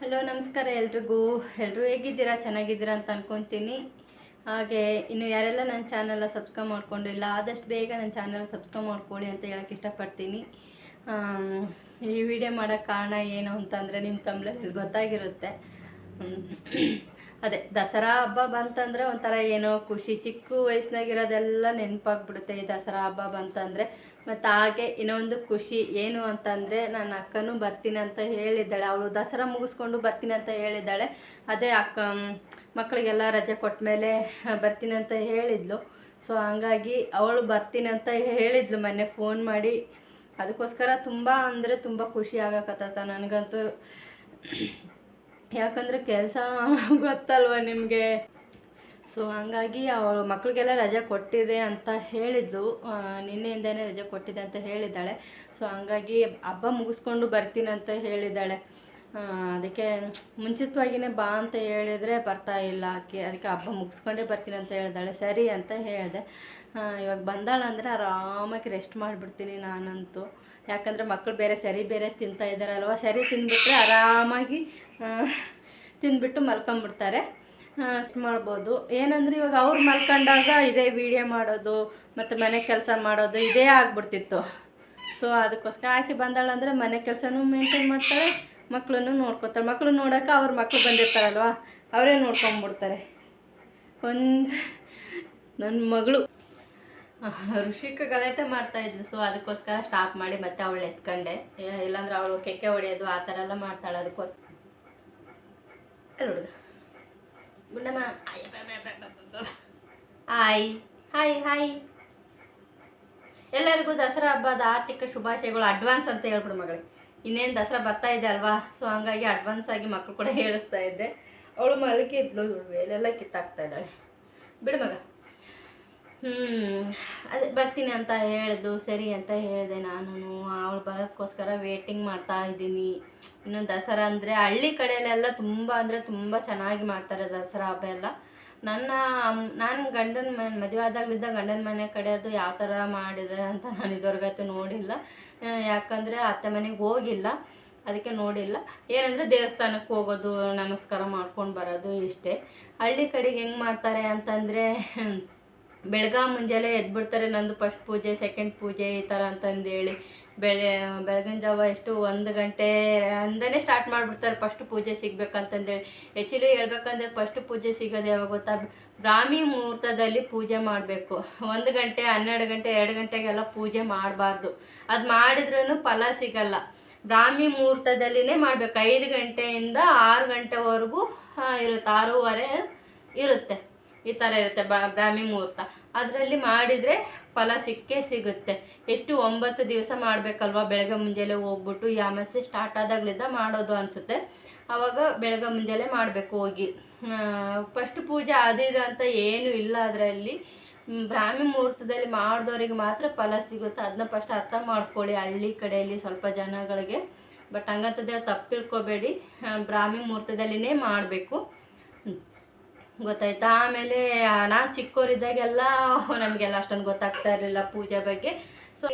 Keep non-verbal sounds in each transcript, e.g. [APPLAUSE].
Hello, ನಮಸ್ಕಾರ ಎಲ್ರಿಗೂ. ಎಲ್ಲರೂ ಹೇಗಿದ್ದೀರಾ? ಚೆನ್ನಾಗಿದ್ದೀರಾ ಅಂತ ಅನ್ಕೊತೀನಿ. ಹಾಗೆ, ಇನ್ನು ಯಾರೆಲ್ಲ ನನ್ನ ಚಾನಲ್ನ ಸಬ್ಸ್ಕ್ರೈಬ್ ಮಾಡ್ಕೊಂಡಿಲ್ಲ, ಆದಷ್ಟು ಬೇಗ ನನ್ನ ಚಾನಲ್ ಸಬ್ಸ್ಕ್ರೈಬ್ ಮಾಡ್ಕೊಳ್ಳಿ ಅಂತ ಹೇಳಕ್ಕೆ ಇಷ್ಟಪಡ್ತೀನಿ. ಈ ವಿಡಿಯೋ ಮಾಡೋಕ್ಕೆ ಕಾರಣ ಏನು ಅಂತಂದರೆ ನಿಮ್ಮ ತಮ್ಮಲ್ಲಿ ಗೊತ್ತಾಗಿರುತ್ತೆ. ಅದೇ ದಸರಾ ಹಬ್ಬ ಬಂತಂದರೆ ಒಂಥರ ಏನೋ ಖುಷಿ, ಚಿಕ್ಕ ವಯಸ್ಸಿನಾಗಿರೋದೆಲ್ಲ ನೆನಪಾಗ್ಬಿಡುತ್ತೆ ಈ ದಸರಾ ಹಬ್ಬ ಬಂತಂದರೆ. ಮತ್ತು ಹಾಗೆ ಇನ್ನೊಂದು ಖುಷಿ ಏನು ಅಂತಂದರೆ ನನ್ನ ಅಕ್ಕನೂ ಬರ್ತೀನಿ ಅಂತ ಹೇಳಿದ್ದಾಳೆ. ಅವಳು ದಸರಾ ಮುಗಿಸ್ಕೊಂಡು ಬರ್ತೀನಿ ಅಂತ ಹೇಳಿದ್ದಾಳೆ. ಅದೇ ಅಕ್ಕ ಮಕ್ಕಳಿಗೆಲ್ಲ ರಜೆ ಕೊಟ್ಟ ಮೇಲೆ ಬರ್ತೀನಿ ಅಂತ ಹೇಳಿದ್ಲು. ಸೊ ಹಂಗಾಗಿ ಅವಳು ಬರ್ತೀನಿ ಅಂತ ಹೇಳಿದ್ಲು ಮೊನ್ನೆ ಫೋನ್ ಮಾಡಿ. ಅದಕ್ಕೋಸ್ಕರ ತುಂಬ ಅಂದರೆ ತುಂಬ ಖುಷಿ ಆಗಕತ್ತ ನನಗಂತೂ. ಯಾಕಂದರೆ ಕೆಲಸ [LAUGHS] ಗೊತ್ತಲ್ವ ನಿಮಗೆ? ಸೊ ಹಂಗಾಗಿ ಅವಳು ಮಕ್ಕಳಿಗೆಲ್ಲ ರಜೆ ಕೊಟ್ಟಿದೆ ಅಂತ ಹೇಳಿದ್ಲು ಆ, ನಿನ್ನೆಯಿಂದನೇ ರಜೆ ಕೊಟ್ಟಿದೆ ಅಂತ ಹೇಳಿದ್ದಾಳೆ. ಸೊ ಹಂಗಾಗಿ ಹಬ್ಬ ಮುಗಿಸ್ಕೊಂಡು ಬರ್ತೀನಿ ಅಂತ ಹೇಳಿದ್ದಾಳೆ. ಅದಕ್ಕೆ ಮುಂಚಿತವಾಗಿಯೇ ಬಾ ಅಂತ ಹೇಳಿದರೆ ಬರ್ತಾ ಇಲ್ಲ. ಆಕೆ ಅದಕ್ಕೆ ಹಬ್ಬ ಮುಗಿಸ್ಕೊಂಡೇ ಬರ್ತೀನಿ ಅಂತ ಹೇಳಿದಾಳೆ ಸರಿ ಅಂತ ಹೇಳಿದೆ. ಇವಾಗ ಬಂದಾಳಂದರೆ ಆರಾಮಾಗಿ ರೆಸ್ಟ್ ಮಾಡಿಬಿಡ್ತೀನಿ ನಾನಂತೂ. ಯಾಕಂದರೆ ಮಕ್ಕಳು ಬೇರೆ ಸರಿ ಬೇರೆ ತಿಂತಾ ಇದ್ದಾರಲ್ವ, ಸರಿ ತಿಂದುಬಿಟ್ರೆ ಆರಾಮಾಗಿ ತಿಂದುಬಿಟ್ಟು ಮಲ್ಕೊಂಬಿಡ್ತಾರೆ. ಮಾಡ್ಬೋದು. ಏನಂದ್ರೆ ಇವಾಗ ಅವ್ರು ಮಲ್ಕೊಂಡಾಗ ಇದೇ ವಿಡಿಯೋ ಮಾಡೋದು, ಮತ್ತು ಮನೆ ಕೆಲಸ ಮಾಡೋದು ಇದೇ ಆಗ್ಬಿಡ್ತಿತ್ತು. ಸೊ ಅದಕ್ಕೋಸ್ಕರ ಆಕೆ ಬಂದಾಳಂದ್ರೆ ಮನೆ ಕೆಲಸನೂ ಮೇಂಟೈನ್ ಮಾಡ್ತಾರೆ ಮಕ್ಕಳನ್ನು ನೋಡ್ಕೊತಾರೆ. ಮಕ್ಕಳು ನೋಡೋಕೆ ಅವ್ರ ಮಕ್ಕಳು ಬಂದಿರ್ತಾರಲ್ವ, ಅವರೇ ನೋಡ್ಕೊಂಬಿಡ್ತಾರೆ. ಒಂದು ನನ್ನ ಮಗಳು. [LAUGHS] ಋಷಿಕ ಗಲಾಟೆ ಮಾಡ್ತಾ ಇದ್ಲು ಸೊ ಅದಕ್ಕೋಸ್ಕರ ಸ್ಟಾಪ್ ಮಾಡಿ ಮತ್ತೆ ಅವಳು ಎತ್ಕೊಂಡೆ. ಇಲ್ಲಾಂದ್ರೆ ಅವಳು ಕೆಕ್ಕೆ ಹೊಡೆಯೋದು, ಆ ಥರ ಎಲ್ಲ ಮಾಡ್ತಾಳೆ ಅದಕ್ಕೋಸ್ಕರ. Hi hi hi. ಎಲ್ಲರಿಗೂ ದಸರಾ ಹಬ್ಬದ ಆರ್ಥಿಕ ಶುಭಾಶಯಗಳು ಅಡ್ವಾನ್ಸ್ ಅಂತ ಹೇಳ್ಬಿಡು ಮಗಳೇ. ಇನ್ನೇನು ದಸರಾ ಬರ್ತಾ ಇದೆ ಅಲ್ವಾ? ಸೊ ಹಂಗಾಗಿ ಅಡ್ವಾನ್ಸ್ ಆಗಿ ಮಕ್ಕಳು ಕೂಡ [LAUGHS] ಹೇಳಿಸ್ತಾ ಇದ್ದೆ. ಅವಳು ಮಲಗಿದ್ಲು, ಇವಳು ಮೇಲೆಲ್ಲ ಕಿತ್ತಾಕ್ತಾ ಇದ್ದಾಳೆ. ಬಿಡು ಮಗ. ಹ್ಞೂ ಅದೇ ಬರ್ತೀನಿ ಅಂತ ಹೇಳಿದ್ದು ಸರಿ ಅಂತ ಹೇಳಿದೆ ನಾನು ಅವಳು ಬರೋದಕ್ಕೋಸ್ಕರ ವೇಟಿಂಗ್ ಮಾಡ್ತಾ ಇದ್ದೀನಿ. ಇನ್ನು ದಸರಾ ಅಂದರೆ ಹಳ್ಳಿ ಕಡೆಯಲ್ಲೆಲ್ಲ ತುಂಬ ಅಂದರೆ ತುಂಬ ಚೆನ್ನಾಗಿ ಮಾಡ್ತಾರೆ ದಸರಾ ಹಬ್ಬ ಎಲ್ಲ. ನನ್ನ, ನಾನು ಗಂಡನ ಮನೆ, ಮದುವೆ ಆದಾಗಲಿದ್ದ ಗಂಡನ ಮನೆ ಕಡೆ ಅದು ಯಾವ ಥರ ಮಾಡಿದೆ ಅಂತ ನಾನು ಇದುವರೆಗಂತೂ ನೋಡಿಲ್ಲ. ಯಾಕಂದರೆ ಅತ್ತೆ ಮನೆಗೆ ಹೋಗಿಲ್ಲ. ಅದಕ್ಕೆ ನೋಡಿಲ್ಲ. ಏನಂದರೆ ದೇವಸ್ಥಾನಕ್ಕೆ ಹೋಗೋದು, ನಮಸ್ಕಾರ ಮಾಡ್ಕೊಂಡು ಬರೋದು ಇಷ್ಟೇ. ಹಳ್ಳಿ ಕಡೆಗೆ ಹೆಂಗೆ ಮಾಡ್ತಾರೆ ಅಂತಂದರೆ ಬೆಳಗ್ಗೆ ಮುಂಜಾನೆ ಎದ್ಬಿಡ್ತಾರೆ ನಂದು ಫಸ್ಟ್ ಪೂಜೆ ಸೆಕೆಂಡ್ ಪೂಜೆ ಈ ಥರ ಅಂತಂದೇಳಿ. ಬೆಳೆ, ಬೆಳಗಿನ ಜಾವ ಎಷ್ಟು ಒಂದು ಗಂಟೆ ಅಂದನೇ ಸ್ಟಾರ್ಟ್ ಮಾಡಿಬಿಡ್ತಾರೆ ಫಸ್ಟ್ ಪೂಜೆ ಸಿಗ್ಬೇಕಂತಂದೇಳಿ. ಆ್ಯಕ್ಚುಲಿ ಹೇಳ್ಬೇಕಂದ್ರೆ ಫಸ್ಟ್ ಪೂಜೆ ಸಿಗೋದು ಯಾವಾಗ ಗೊತ್ತಾ? ಬ್ರಾಹ್ಮಿ ಮುಹೂರ್ತದಲ್ಲಿ ಪೂಜೆ ಮಾಡಬೇಕು. ಒಂದು ಗಂಟೆ, ಹನ್ನೆರಡು ಗಂಟೆ, ಎರಡು ಗಂಟೆಗೆಲ್ಲ ಪೂಜೆ ಮಾಡಬಾರ್ದು. ಅದು ಮಾಡಿದ್ರೂ ಫಲ ಸಿಗಲ್ಲ. ಬ್ರಾಹ್ಮಿ ಮುಹೂರ್ತದಲ್ಲಿನೇ ಮಾಡಬೇಕು. ಐದು ಗಂಟೆಯಿಂದ ಆರು ಗಂಟೆವರೆಗೂ ಇರುತ್ತೆ, ಆರೂವರೆ ಇರುತ್ತೆ. ಈ ಥರ ಇರುತ್ತೆ, ಬ, ಬ್ರಾಹ್ಮಿ ಮುಹೂರ್ತ. ಅದರಲ್ಲಿ ಮಾಡಿದರೆ ಫಲ ಸಿಕ್ಕೇ ಸಿಗುತ್ತೆ. ಎಷ್ಟು ಒಂಬತ್ತು ದಿವಸ ಮಾಡಬೇಕಲ್ವ, ಬೆಳಗ್ಗೆ ಮುಂಜಾನೆ ಹೋಗ್ಬಿಟ್ಟು ಅಮಾಸೆ ಸ್ಟಾರ್ಟ್ ಆದಾಗಲಿದ್ದ ಮಾಡೋದು ಅನಿಸುತ್ತೆ. ಆವಾಗ ಬೆಳಗ್ಗೆ ಮುಂಜಾನೆ ಮಾಡಬೇಕು ಹೋಗಿ. ಫಸ್ಟ್ ಪೂಜೆ ಅದು ಇದು ಅಂತ ಏನೂ ಇಲ್ಲ ಅದರಲ್ಲಿ. ಬ್ರಾಹ್ಮಿ ಮುಹೂರ್ತದಲ್ಲಿ ಮಾಡಿದವ್ರಿಗೆ ಮಾತ್ರ ಫಲ ಸಿಗುತ್ತೆ. ಅದನ್ನ ಫಸ್ಟ್ ಅರ್ಥ ಮಾಡ್ಕೊಳ್ಳಿ ಹಳ್ಳಿ ಕಡೆಯಲ್ಲಿ ಸ್ವಲ್ಪ ಜನಗಳಿಗೆ. ಬಟ್ ಹಂಗಂತಂದೇಳಿ ತಪ್ಪು ತಿಳ್ಕೊಬೇಡಿ. ಬ್ರಾಹ್ಮಿ ಮುಹೂರ್ತದಲ್ಲಿನೇ ಮಾಡಬೇಕು. ಗೊತ್ತಾಯ್ತಾ? ಆಮೇಲೆ ನಾ ಚಿಕ್ಕವರಿದ್ದಾಗೆಲ್ಲ [LAUGHS] ನಮಗೆಲ್ಲ ಅಷ್ಟೊಂದು ಗೊತ್ತಾಗ್ತಾ ಇರಲಿಲ್ಲ ಪೂಜೆ ಬಗ್ಗೆ. ಸೊ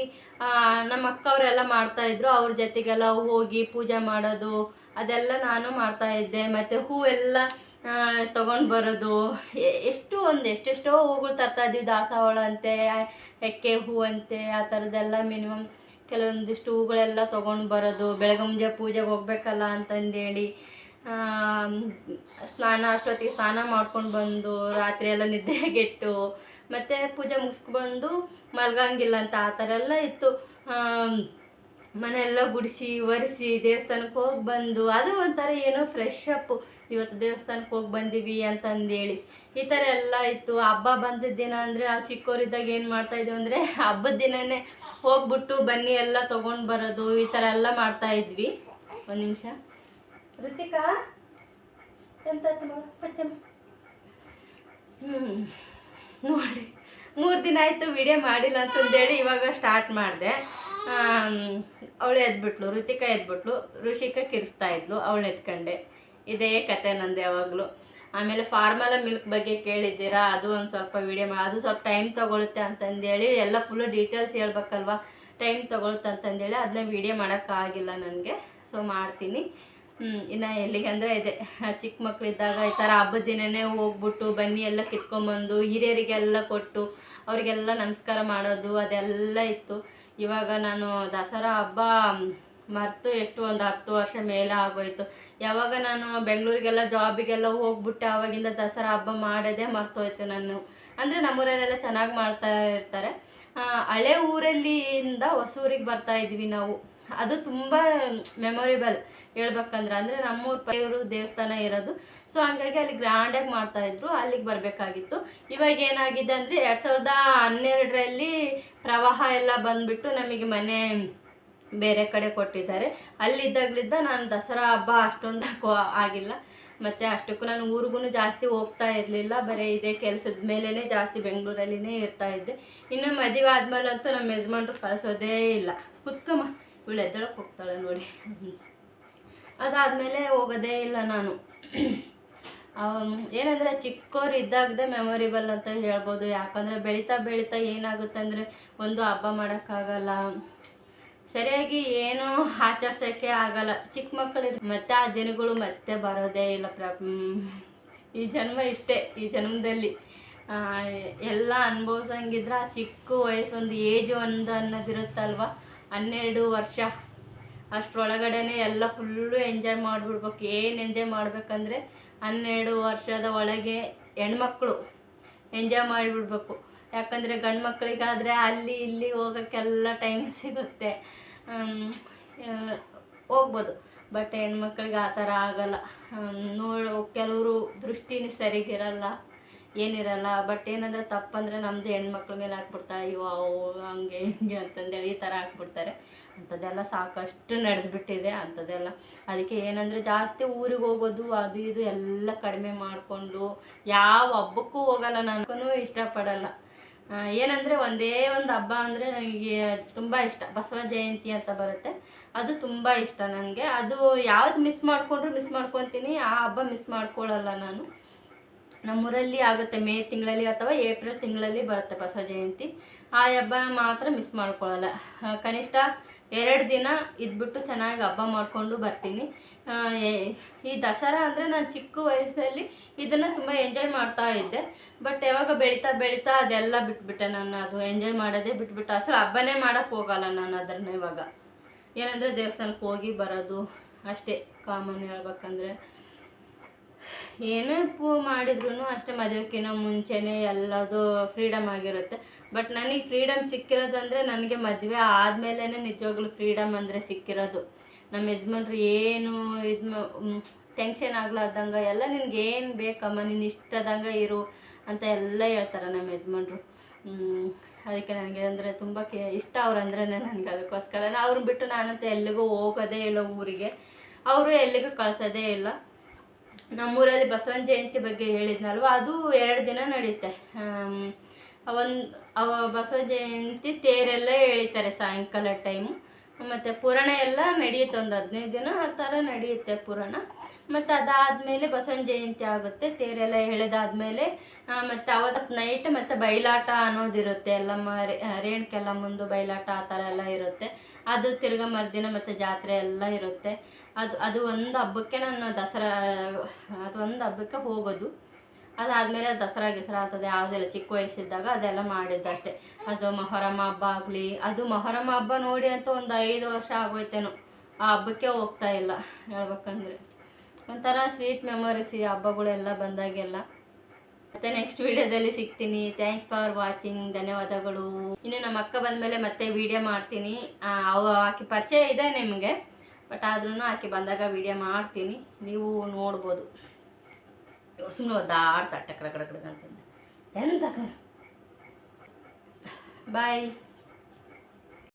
ನಮ್ಮ ಅಕ್ಕವರೆಲ್ಲ ಮಾಡ್ತಾಯಿದ್ರು ಅವ್ರ ಜೊತೆಗೆಲ್ಲ ಹೋಗಿ ಪೂಜೆ ಮಾಡೋದು, ಅದೆಲ್ಲ ನಾನು ಮಾಡ್ತಾ ಇದ್ದೆ. ಮತ್ತು ಹೂವೆಲ್ಲ ತೊಗೊಂಡು ಬರೋದು. ಎಷ್ಟು ಒಂದು, ಎಷ್ಟೆಷ್ಟೋ ಹೂಗಳು ತರ್ತಾ ಇದ್ವಿ. ದಾಸವಾಳ ಅಂತೆ ಎಕ್ಕೆ ಹೂ ಅಂತೆ, ಆ ಥರದ್ದೆಲ್ಲ ಮಿನಿಮಮ್ ಕೆಲವೊಂದಿಷ್ಟು ಹೂಗಳೆಲ್ಲ ತೊಗೊಂಡು ಬರೋದು. ಬೆಳಗ್ಗೆ ಮುಂಜೆ ಪೂಜೆಗೆ ಹೋಗ್ಬೇಕಲ್ಲ ಅಂತಂದೇಳಿ. ಸ್ನಾನ, ಅಷ್ಟೊತ್ತಿಗೆ ಸ್ನಾನ ಮಾಡ್ಕೊಂಡು ಬಂದು, ರಾತ್ರಿ ಎಲ್ಲ ನಿದ್ದೆಗೆಟ್ಟು, ಮತ್ತು ಪೂಜೆ ಮುಗಿಸ್ಕೊಂಡು ಮಲ್ಗಂಗಿಲ್ಲ ಅಂತ ಆ ಥರ ಎಲ್ಲ ಇತ್ತು. ಮನೆಯೆಲ್ಲ ಗುಡಿಸಿ, ಒರೆಸಿ, ದೇವಸ್ಥಾನಕ್ಕೆ ಹೋಗಿ ಬಂದು, ಅದು ಒಂಥರ ಏನೋ ಫ್ರೆಶ್ ಅಪ್ಪು ಇವತ್ತು ದೇವಸ್ಥಾನಕ್ಕೆ ಹೋಗಿ ಬಂದೀವಿ ಅಂತಂದೇಳಿ. ಈ ಥರ ಎಲ್ಲ ಇತ್ತು. ಹಬ್ಬ ಬಂದಿದ್ದ ದಿನ ಅಂದರೆ ನಾವು ಚಿಕ್ಕವರಿದ್ದಾಗ ಏನು ಮಾಡ್ತಾ ಇದ್ವಿ ಅಂದರೆ, ಹಬ್ಬದ ದಿನವೇ ಹೋಗ್ಬಿಟ್ಟು ಬನ್ನಿ ಎಲ್ಲ ತೊಗೊಂಡು ಬರೋದು, ಈ ಥರ ಎಲ್ಲ ಮಾಡ್ತಾ ಇದ್ವಿ. ಒಂದು ನಿಮಿಷ. ಋತಿಕಾ ಪಚ್ಚಮ್ಮ ಹ್ಞೂ ನೋಡಿ, ಮೂರು ದಿನ ಆಯಿತು ವಿಡಿಯೋ ಮಾಡಿಲ್ಲ ಅಂತಂದೇಳಿ ಇವಾಗ ಸ್ಟಾರ್ಟ್ ಮಾಡಿದೆ. ಅವಳು ಎದ್ಬಿಟ್ಲು ಋತಿಕಾ ಎದ್ಬಿಟ್ಲು, ಋಷಿಕಾ ಕಿರಿಸ್ತಾ ಇದ್ಲು, ಅವಳು ಎತ್ಕೊಂಡೆ ಇದೇ ಕತೆ ನಂದು ಯಾವಾಗಲೂ. ಆಮೇಲೆ ಫಾರ್ಮಲ ಮಿಲ್ಕ್ ಬಗ್ಗೆ ಕೇಳಿದ್ದೀರಾ? ಅದು ಒಂದು ಸ್ವಲ್ಪ ವಿಡಿಯೋ ಮಾಡಿ ಅದು ಸ್ವಲ್ಪ ಟೈಮ್ ತೊಗೊಳುತ್ತೆ ಅಂತಂದೇಳಿ, ಎಲ್ಲ ಫುಲ್ಲು ಡೀಟೇಲ್ಸ್ ಹೇಳ್ಬೇಕಲ್ವ? ಟೈಮ್ ತೊಗೊಳುತ್ತೆ ಅಂತಂದೇಳಿ ಅದನ್ನ ವಿಡಿಯೋ ಮಾಡೋಕ್ಕಾಗಿಲ್ಲ ನನಗೆ. ಸೊ ಮಾಡ್ತೀನಿ. ಇನ್ನು ಎಲ್ಲಿಗೆ ಅಂದರೆ ಇದೆ. [LAUGHS] ಚಿಕ್ಕ ಮಕ್ಕಳಿದ್ದಾಗ ಈ ಥರ ಹಬ್ಬದ ದಿನವೇ ಹೋಗ್ಬಿಟ್ಟು ಬನ್ನಿ, ಎಲ್ಲ ಕಿತ್ಕೊಂಬಂದು, ಹಿರಿಯರಿಗೆಲ್ಲ ಕೊಟ್ಟು, ಅವರಿಗೆಲ್ಲ ನಮಸ್ಕಾರ ಮಾಡೋದು, ಅದೆಲ್ಲ ಇತ್ತು. ಇವಾಗ ನಾನು ದಸರಾ ಹಬ್ಬ ಮರೆತು ಎಷ್ಟು ಒಂದು ಹತ್ತು ವರ್ಷ ಮೇಲೆ ಆಗೋಯ್ತು. ಯಾವಾಗ ನಾನು ಬೆಂಗಳೂರಿಗೆಲ್ಲ, ಜಾಬಿಗೆಲ್ಲ ಹೋಗ್ಬಿಟ್ಟೆ ಆವಾಗಿಂದ ದಸರಾ ಹಬ್ಬ ಮಾಡೋದೇ ಮರ್ತೋಯ್ತು ನಾನು. ಅಂದರೆ ನಮ್ಮೂರಲ್ಲೆಲ್ಲ ಚೆನ್ನಾಗಿ ಮಾಡ್ತಾ ಇರ್ತಾರೆ. ಹಳೆ ಊರಲ್ಲಿಂದ ಹೊಸೂರಿಗೆ ಬರ್ತಾ ಇದ್ವಿ ನಾವು. ಅದು ತುಂಬ ಮೆಮೊರೇಬಲ್ ಹೇಳ್ಬೇಕಂದ್ರೆ, ಅಂದರೆ ನಮ್ಮೂರು ಪೈವರು ದೇವಸ್ಥಾನ ಇರೋದು. ಸೊ ಹಂಗಾಗಿ ಅಲ್ಲಿ ಗ್ರ್ಯಾಂಡಾಗಿ ಮಾಡ್ತಾಯಿದ್ರು ಅಲ್ಲಿಗೆ ಬರಬೇಕಾಗಿತ್ತು. ಇವಾಗ ಏನಾಗಿದೆ ಅಂದರೆ, ಎರಡು ಸಾವಿರದ ಹನ್ನೆರಡರಲ್ಲಿ ಪ್ರವಾಹ ಎಲ್ಲ ಬಂದುಬಿಟ್ಟು ನಮಗೆ ಮನೆ ಬೇರೆ ಕಡೆ ಕೊಟ್ಟಿದ್ದಾರೆ. ಅಲ್ಲಿದ್ದಾಗಲಿದ್ದ ನಾನು ದಸರಾ ಹಬ್ಬ ಅಷ್ಟೊಂದು ಆಗಿಲ್ಲ. ಮತ್ತು ಅಷ್ಟಕ್ಕೂ ನಾನು ಊರಿಗೂ ಜಾಸ್ತಿ ಹೋಗ್ತಾ ಇರಲಿಲ್ಲ. ಬರೀ ಇದೇ ಕೆಲಸದ ಮೇಲೇ ಜಾಸ್ತಿ ಬೆಂಗಳೂರಲ್ಲಿನೇ ಇರ್ತಾ ಇದ್ದೆ. ಇನ್ನು ಮದುವೆ ಆದಮೇಲಂತೂ ನಮ್ಮ ಯಜಮಾನ್ರು ಕಳಿಸೋದೇ ಇಲ್ಲ. ಕುತ್ಕಮ್ಮ ಇವಳು ಎದ್ದಳಕ್ಕೆ ಹೋಗ್ತಾಳೆ ನೋಡಿ. ಅದಾದಮೇಲೆ ಹೋಗೋದೇ ಇಲ್ಲ ನಾನು. ಏನಂದರೆ ಚಿಕ್ಕವ್ರು ಇದ್ದಾಗದೆ ಮೆಮೊರಿಬಲ್ ಅಂತ ಹೇಳ್ಬೋದು. ಯಾಕಂದರೆ ಬೆಳೀತಾ ಬೆಳೀತಾ ಏನಾಗುತ್ತೆ ಅಂದರೆ ಒಂದು ಹಬ್ಬ ಮಾಡೋಕ್ಕಾಗಲ್ಲ. ಸರಿಯಾಗಿ ಏನೂ ಆಚರಿಸೋಕ್ಕೆ ಆಗಲ್ಲ. ಚಿಕ್ಕ ಮಕ್ಕಳು ಮತ್ತೆ ಆ ದಿನಗಳು ಮತ್ತೆ ಬರೋದೇ ಇಲ್ಲ ಪ್ರ ಈ ಜನ್ಮ ಇಷ್ಟೇ ಈ ಜನ್ಮದಲ್ಲಿ. ಎಲ್ಲ ಅನುಭವಿಸಂಗಿದ್ರೆ ಆ ಚಿಕ್ಕ ವಯಸ್ಸು ಒಂದು ಏಜ್ ಒಂದು ಅನ್ನೋದಿರುತ್ತಲ್ವ? ಹನ್ನೆರಡು ವರ್ಷ. ಅಷ್ಟರೊಳಗಡೆನೆ ಎಲ್ಲ ಫುಲ್ಲು ಎಂಜಾಯ್ ಮಾಡಿಬಿಡ್ಬೇಕು. ಏನು ಎಂಜಾಯ್ ಮಾಡಬೇಕಂದ್ರೆ ಹನ್ನೆರಡು ವರ್ಷದ ಒಳಗೆ ಹೆಣ್ಮಕ್ಳು ಎಂಜಾಯ್ ಮಾಡಿಬಿಡ್ಬೇಕು. ಯಾಕಂದರೆ ಗಂಡು ಮಕ್ಕಳಿಗಾದರೆ ಅಲ್ಲಿ ಇಲ್ಲಿ ಹೋಗೋಕ್ಕೆಲ್ಲ ಟೈಮ್ ಸಿಗುತ್ತೆ. ಹೋಗ್ಬೋದು. ಬಟ್ ಹೆಣ್ಮಕ್ಳಿಗೆ ಆ ಥರ ಆಗೋಲ್ಲ. ನೋಡು, ಕೆಲವರು ದೃಷ್ಟಿನೇ ಸರಿಗಿರಲ್ಲ. ಏನಿರಲ್ಲ ಬಟ್ ಏನಂದರೆ ತಪ್ಪಂದರೆ ನಮ್ದು ಹೆಣ್ಮಕ್ಳ ಮೇಲೆ ಹಾಕ್ಬಿಡ್ತಾರೆ. ಅಯ್ಯೋ, ಅವು ಹಂಗೆ, ಹಿಂಗೆ ಅಂತಂದೇಳಿ ಈ ಥರ ಹಾಕ್ಬಿಡ್ತಾರೆ. ಅಂಥದ್ದೆಲ್ಲ ಸಾಕಷ್ಟು ನಡೆದ್ಬಿಟ್ಟಿದೆ ಅಂಥದ್ದೆಲ್ಲ. ಅದಕ್ಕೆ ಏನಂದರೆ ಜಾಸ್ತಿ ಊರಿಗೆ ಹೋಗೋದು, ಅದು ಇದು ಎಲ್ಲ ಕಡಿಮೆ ಮಾಡಿಕೊಂಡು ಯಾವ ಹಬ್ಬಕ್ಕೂ ಹೋಗಲ್ಲ ನನಗೂ ಇಷ್ಟಪಡಲ್ಲ. ಏನಂದರೆ ಒಂದೇ ಒಂದು ಹಬ್ಬ ಅಂದರೆ ನನಗೆ ತುಂಬ ಇಷ್ಟ. ಬಸವ ಜಯಂತಿ ಅಂತ ಬರುತ್ತೆ. ಅದು ತುಂಬ ಇಷ್ಟ ನನಗೆ. ಅದು ಯಾವ್ದು ಮಿಸ್ ಮಾಡಿಕೊಂಡ್ರು ಮಿಸ್ ಮಾಡ್ಕೊತೀನಿ. ಆ ಹಬ್ಬ ಮಿಸ್ ಮಾಡ್ಕೊಳ್ಳಲ್ಲ ನಾನು. ನಮ್ಮೂರಲ್ಲಿ ಆಗುತ್ತೆ ಮೇ ತಿಂಗಳಲ್ಲಿ ಅಥವಾ ಏಪ್ರಿಲ್ ತಿಂಗಳಲ್ಲಿ ಬರುತ್ತೆ ಬಸವ ಜಯಂತಿ. ಆ ಹಬ್ಬ ಮಾತ್ರ ಮಿಸ್ ಮಾಡ್ಕೊಳ್ಳಲ್ಲ. ಕನಿಷ್ಠ ಎರಡು ದಿನ ಇದ್ಬಿಟ್ಟು ಚೆನ್ನಾಗಿ ಹಬ್ಬ ಮಾಡಿಕೊಂಡು ಬರ್ತೀನಿ. ಈ ದಸರಾ ಅಂದರೆ ನಾನು ಚಿಕ್ಕ ವಯಸ್ಸಲ್ಲಿ ಇದನ್ನು ತುಂಬ ಎಂಜಾಯ್ ಮಾಡ್ತಾ ಇದ್ದೆ. ಬಟ್ ಯಾವಾಗ ಬೆಳೀತಾ ಬೆಳೀತಾ ಅದೆಲ್ಲ ಬಿಟ್ಬಿಟ್ಟೆ ನಾನು. ಅದು ಎಂಜಾಯ್ ಮಾಡೋದೇ ಬಿಟ್ಬಿಟ್ಟು ಅಸಲು ಹಬ್ಬನೇ ಮಾಡೋಕ್ಕೆ ಹೋಗಲ್ಲ ನಾನು ಅದನ್ನು ಇವಾಗ. ಏನಂದರೆ ದೇವಸ್ಥಾನಕ್ಕೆ ಹೋಗಿ ಬರೋದು ಅಷ್ಟೇ. ಕಾಮನ್ ಹೇಳ್ಬೇಕಂದ್ರೆ. ಏನೇ ಪೂ ಮಾಡಿದ್ರು ಅಷ್ಟೇ ಮದುವೆಕ್ಕಿಂತ ಮುಂಚೆನೇ ಎಲ್ಲದು ಫ್ರೀಡಮ್ ಆಗಿರುತ್ತೆ. ಬಟ್ ನನಗೆ ಫ್ರೀಡಮ್ ಸಿಕ್ಕಿರೋದಂದರೆ ನನಗೆ ಮದುವೆ ಆದಮೇಲೆ ನಿಜವಾಗ್ಲೂ ಫ್ರೀಡಮ್ ಅಂದರೆ ಸಿಕ್ಕಿರೋದು. ನಮ್ಮ ಯಜಮಾನ್ರು ಏನು ಇದು ಟೆನ್ಷನ್ ಆಗ್ಲಾರ್ದಂಗೆ ಎಲ್ಲ ನಿನ್ಗೆ ಏನು ಬೇಕಮ್ಮ, ನೀನು ಇಷ್ಟದಂಗೆ ಇರು ಅಂತ ಎಲ್ಲ ಹೇಳ್ತಾರೆ ನಮ್ಮ ಯಜಮಾನ್ರು. ಅದಕ್ಕೆ ನನಗೆ ಅಂದರೆ ತುಂಬ ಇಷ್ಟ ಅವ್ರಂದ್ರೆ ನನಗೆ ಅದಕ್ಕೋಸ್ಕರ ಅವ್ರನ್ನ ಬಿಟ್ಟು ನಾನಂತ ಎಲ್ಲಿಗೂ ಹೋಗೋದೇ ಇಲ್ಲ ಊರಿಗೆ. ಅವರು ಎಲ್ಲಿಗೂ ಕಳ್ಸೋದೇ ಇಲ್ಲ. ನಮ್ಮೂರಲ್ಲಿ ಬಸವನ ಜಯಂತಿ ಬಗ್ಗೆ ಹೇಳಿದ್ನಲ್ವ? ಅದು ಎರಡು ದಿನ ನಡೆಯುತ್ತೆ ಒಂದು ಅವ ಬಸವ ಜಯಂತಿ ತೇರೆಲ್ಲ ಎಳಿತಾರೆ ಸಾಯಂಕಾಲ ಟೈಮು. ಮತ್ತು ಪುರಾಣ ಎಲ್ಲ ನಡೆಯುತ್ತೆ ಒಂದು ಹದಿನೈದು ದಿನ ಆ ಥರ ನಡೆಯುತ್ತೆ ಪುರಾಣ. ಮತ್ತು ಅದಾದಮೇಲೆ ಬಸವನ ಜಯಂತಿ ಆಗುತ್ತೆ. ತೇರೆಲ್ಲ ಹೇಳಿದಾದ್ಮೇಲೆ ಮತ್ತು ಅವತ್ತು ನೈಟ್ ಮತ್ತು ಬಯಲಾಟ ಅನ್ನೋದಿರುತ್ತೆ. ಎಲ್ಲ ರೇಣುಕೆಲ್ಲ ಮುಂದು ಬಯಲಾಟ ಆ ಥರ ಎಲ್ಲ ಇರುತ್ತೆ. ಅದು ತಿರ್ಗಾ ಮರುದಿನ ಮತ್ತು ಜಾತ್ರೆ ಎಲ್ಲ ಇರುತ್ತೆ. ಅದು ಅದು ಒಂದು ಹಬ್ಬಕ್ಕೆ ನಾನು ದಸರಾ, ಅದು ಒಂದು ಹಬ್ಬಕ್ಕೆ ಹೋಗೋದು. ಅದಾದಮೇಲೆ ದಸರಾ, ಗಿಸರಾ ಆಗ್ತದೆ. ಯಾವುದೆಲ್ಲ ಚಿಕ್ಕ ವಯಸ್ಸಿದ್ದಾಗ ಅದೆಲ್ಲ ಮಾಡಿದ್ದು ಅಷ್ಟೇ. ಅದು ಮೊಹರಮ ಹಬ್ಬ ಆಗಲಿ, ಅದು ಮೊಹರಮ ಹಬ್ಬ ನೋಡಿ ಅಂತ ಒಂದು ಐದು ವರ್ಷ ಆಗೋಯ್ತೇನೋ. ಆ ಹಬ್ಬಕ್ಕೆ ಹೋಗ್ತಾ ಇಲ್ಲ, ಹೇಳ್ಬೇಕಂದ್ರೆ. ಒಂಥರ ಸ್ವೀಟ್ ಮೆಮೊರೀಸ್ ಈ ಹಬ್ಬಗಳೆಲ್ಲ ಬಂದಾಗೆಲ್ಲ. ಮತ್ತೆ ನೆಕ್ಸ್ಟ್ ವಿಡಿಯೋದಲ್ಲಿ ಸಿಗ್ತೀನಿ. ಥ್ಯಾಂಕ್ಸ್ ಫಾರ್ ವಾಚಿಂಗ್ ಧನ್ಯವಾದಗಳು. ಇನ್ನು ನಮ್ಮ ಅಕ್ಕ ಬಂದಮೇಲೆ ಮತ್ತೆ ವಿಡಿಯೋ ಮಾಡ್ತೀನಿ. ಅವ ಆಕೆ ಪರಿಚಯ ಇದೆ ನಿಮಗೆ ಬಟ್ ಆದ್ರೂ ಆಕೆ ಬಂದಾಗ ವಿಡಿಯೋ ಮಾಡ್ತೀನಿ. ನೀವು ನೋಡ್ಬೋದು. ಸುಮ್ಮನೆ ಒದ್ದಾಡ್ತಾ ಟಕ್ರ ಕಡೆ ಕಡೆ ಅಂತಂದೆ ಎಂತ ಬಾಯ್